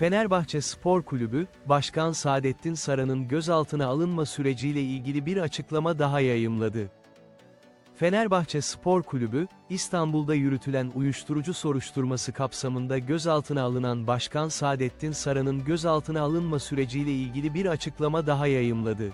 Fenerbahçe Spor Kulübü, Başkan Saadettin Saran'ın gözaltına alınma süreciyle ilgili bir açıklama daha yayımladı. Fenerbahçe Spor Kulübü, İstanbul'da yürütülen uyuşturucu soruşturması kapsamında gözaltına alınan Başkan Saadettin Saran'ın gözaltına alınma süreciyle ilgili bir açıklama daha yayımladı.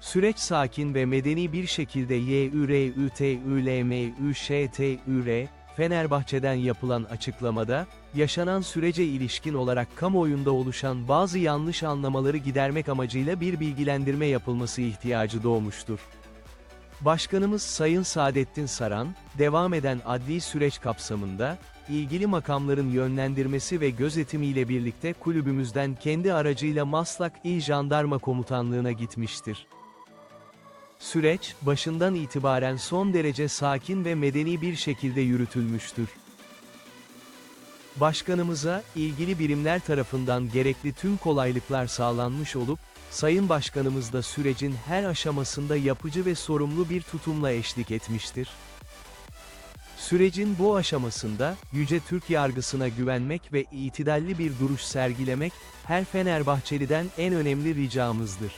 Süreç sakin ve medeni bir şekilde YÜRÜTÜLMÜŞTÜR, Fenerbahçe'den yapılan açıklamada, yaşanan sürece ilişkin olarak kamuoyunda oluşan bazı yanlış anlamaları gidermek amacıyla bir bilgilendirme yapılması ihtiyacı doğmuştur. Başkanımız Sayın Saadettin Saran, devam eden adli süreç kapsamında, ilgili makamların yönlendirmesi ve gözetimiyle birlikte kulübümüzden kendi aracıyla Maslak İl Jandarma Komutanlığı'na gitmiştir. Süreç, başından itibaren son derece sakin ve medeni bir şekilde yürütülmüştür. Başkanımıza, ilgili birimler tarafından gerekli tüm kolaylıklar sağlanmış olup, Sayın Başkanımız da sürecin her aşamasında yapıcı ve sorumlu bir tutumla eşlik etmiştir. Sürecin bu aşamasında, Yüce Türk yargısına güvenmek ve itidalli bir duruş sergilemek, her Fenerbahçeliden en önemli ricamızdır.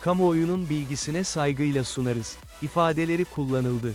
Kamuoyunun bilgisine saygıyla sunarız, ifadeleri kullanıldı.